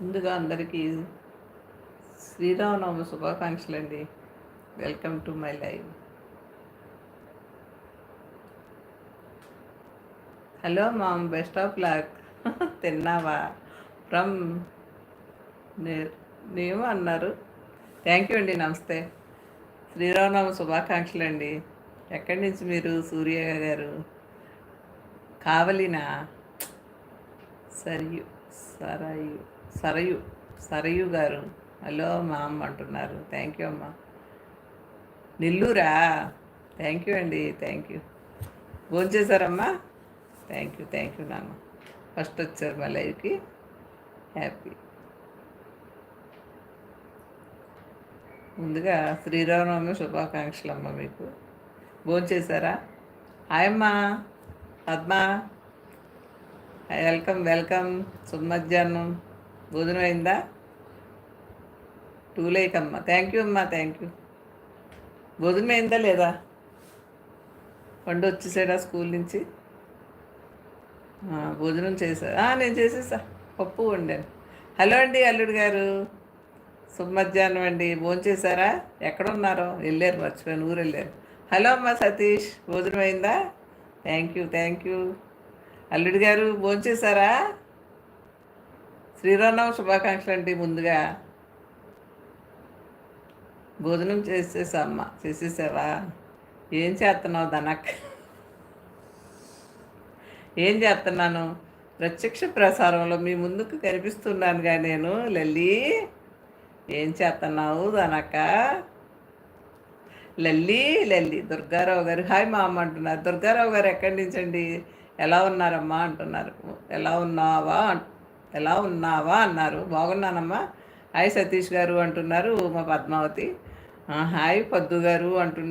ముందుగా అందరికీ శ్రీరామనవమి శుభాకాంక్షలు అండి. Welcome to my live hello mom best of luck తిన్నావా? ఫ్రమ్ నేమో అన్నారు. థ్యాంక్ యూ అండి. నమస్తే. శ్రీరామనవమి శుభాకాంక్షలు అండి. ఎక్కడి నుంచి మీరు? సూర్య గారు? కావలినా? సరియు సరయు. సరయు సరయు గారు. హలో మా అమ్మ అంటున్నారు. థ్యాంక్ యూ అమ్మ. నెల్లూరా? థ్యాంక్ యూ అండి థ్యాంక్ యూ. ఫోన్ చేశారమ్మా? థ్యాంక్ యూ థ్యాంక్ యూ నాన్న. ఫస్ట్ వచ్చారు మా లైవ్కి. హ్యాపీ. ముందుగా శ్రీరామనవమి శుభాకాంక్షలు అమ్మ మీకు. భోజనం చేశారా? హాయ్ అమ్మా. పద్మ. Welcome welcome. సుమధ్యాహ్నం భోజనం అయిందా టూ లేక్ అమ్మ. థ్యాంక్ యూ అమ్మా థ్యాంక్ యూ భోజనం అయిందా లేదా? పండు వచ్చేసాడా స్కూల్ నుంచి? భోజనం చేశా నేను చేసేసా. పప్పు వండాను. హలో అండి అల్లుడు గారు. సుమధ్యాహ్నం అండి. భోంచేశారా ఎక్కడున్నారో? వెళ్ళారు మర్చిపోయాను. ఊరు వెళ్ళారు. హలో అమ్మ సతీష్. భోజనం అయిందా? థ్యాంక్ యూ థ్యాంక్ యూ అల్లుడి గారు భోంచేశారా శ్రీరామనవ శుభాకాంక్షలు అండి ముందుగా. భోజనం చేసేసమ్మ చేసేసావా? ఏం చేస్తున్నావు దనక్ ఏం చేస్తున్నాను? ప్రత్యక్ష ప్రసారంలో మీ ముందుకు కనిపిస్తున్నానుగా నేను లల్లి. ఏం చేస్తున్నావు దనక్క లల్లి లల్లి. దుర్గారావు గారు హాయ్ మా అమ్మ అంటున్నారు. దుర్గారావు గారు ఎక్కడి నుంచండి? ఎలా ఉన్నారమ్మా? అంటున్నారు. ఎలా ఉన్నావా? ఎలా ఉన్నావా అన్నారు. బాగున్నానమ్మా. హాయ్ సతీష్ గారు అంటున్నారు. ఉమా పద్మావతి. హాయ్ పద్దు గారు అంటున్నారు.